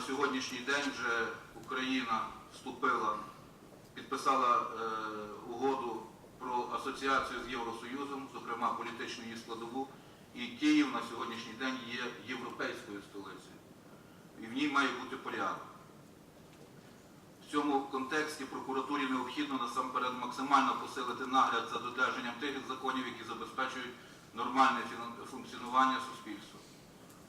на сьогоднішній день вже Україна вступила, підписала е, угоду про асоціацію з Євросоюзом, зокрема політичну її складову. І Київ на сьогоднішній день є європейською столицею. І в ній має бути порядок. В цьому контексті прокуратурі необхідно насамперед максимально посилити нагляд за додержанням тих законів, які забезпечують нормальне функціонування суспільства.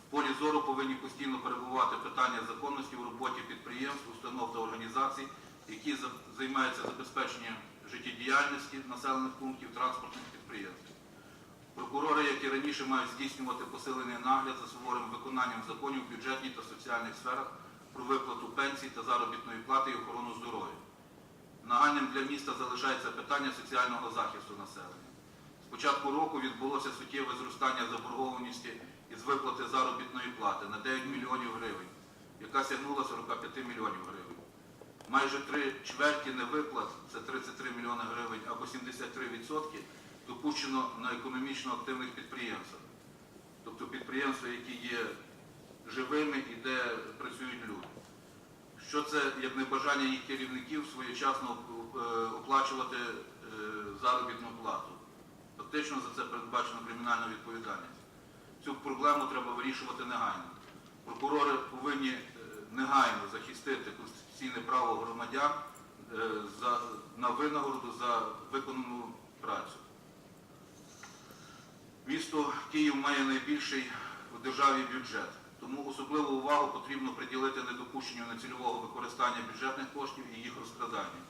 В полі зору повинні постійно перебувати питання законності у роботі підприємств, установ та організацій, які займаються забезпеченням життєдіяльності населених пунктів транспортних підприємств. Прокурори, як і раніше, мають здійснювати посилений нагляд за суворим виконанням законів в бюджетній та соціальних сферах про виплату пенсій та заробітної плати і охорону здоров'я. Нагальним для міста залишається питання соціального захисту населення. З початку року відбулося суттєве зростання заборгованості із виплати заробітної плати на 9 мільйонів гривень, яка сягнула 45 мільйонів гривень. Майже три чверті невиплат, це 33 мільйони гривень або 73%, допущено на економічно активних підприємствах. Тобто підприємства, які є живими і де працюють люди. Що це як небажання їх керівників своєчасно е, оплачувати е, заробітну плату? Фактично за це передбачено кримінальна відповідальність. Цю проблему треба вирішувати негайно. Прокурори повинні е, негайно захистити конституційне право громадян е, на винагороду за виконану працю. Місто Київ має найбільший в державі бюджет, тому особливу увагу потрібно приділити недопущенню нецільового використання бюджетних коштів і їх розкрадання.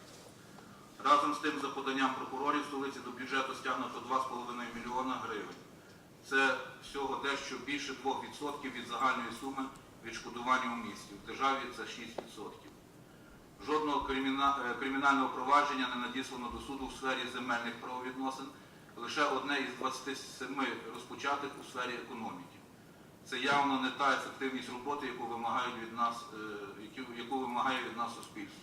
Разом з тим, за поданням прокурорів столиці до бюджету стягнуто 2,5 мільйона гривень. Це всього дещо більше 2% від загальної суми відшкодування у місті. В державі це 6%. Жодного е, кримінального провадження не надіслано до суду в сфері земельних правовідносин, лише одне із 27 розпочатих у сфері економіки. Це явно не та ефективність роботи, яку вимагають від нас, е, яку- вимагає від нас суспільство.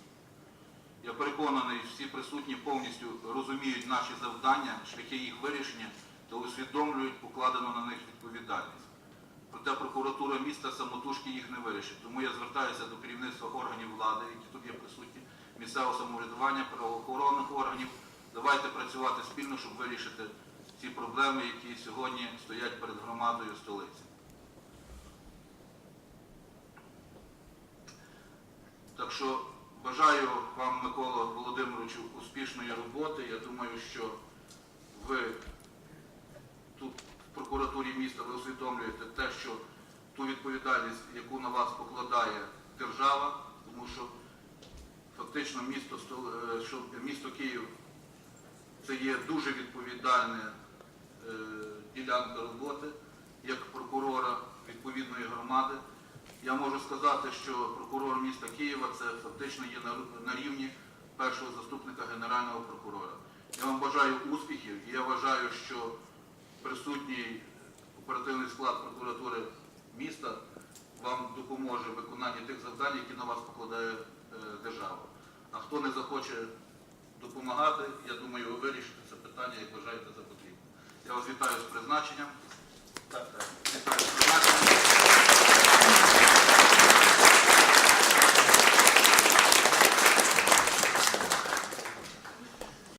Я переконаний, всі присутні повністю розуміють наші завдання, шляхи їх вирішення та усвідомлюють покладену на них відповідальність. Проте прокуратура міста самотужки їх не вирішить. Тому я звертаюся до керівництва органів влади, які тут є присутні, місцевого самоврядування, правоохоронних органів. Давайте працювати спільно, щоб вирішити ці проблеми, які сьогодні стоять перед громадою столиці. Так що бажаю вам, Микола Володимировичу, успішної роботи. Я думаю, що ви прокуратурі міста ви усвідомлюєте те, що ту відповідальність, яку на вас покладає держава, тому що фактично місто, е, що місто Київ це є дуже відповідальна е, ділянка роботи як прокурора відповідної громади. Я можу сказати, що прокурор міста Києва це фактично є на рівні першого заступника генерального прокурора. Я вам бажаю успіхів і я вважаю, що присутній оперативний склад прокуратури міста вам допоможе в виконанні тих завдань, які на вас покладає е, держава. А хто не захоче допомагати, я думаю, ви вирішите це питання, як вважаєте за потрібне. Я вас вітаю з призначенням. Так, так. Вітаю з призначенням.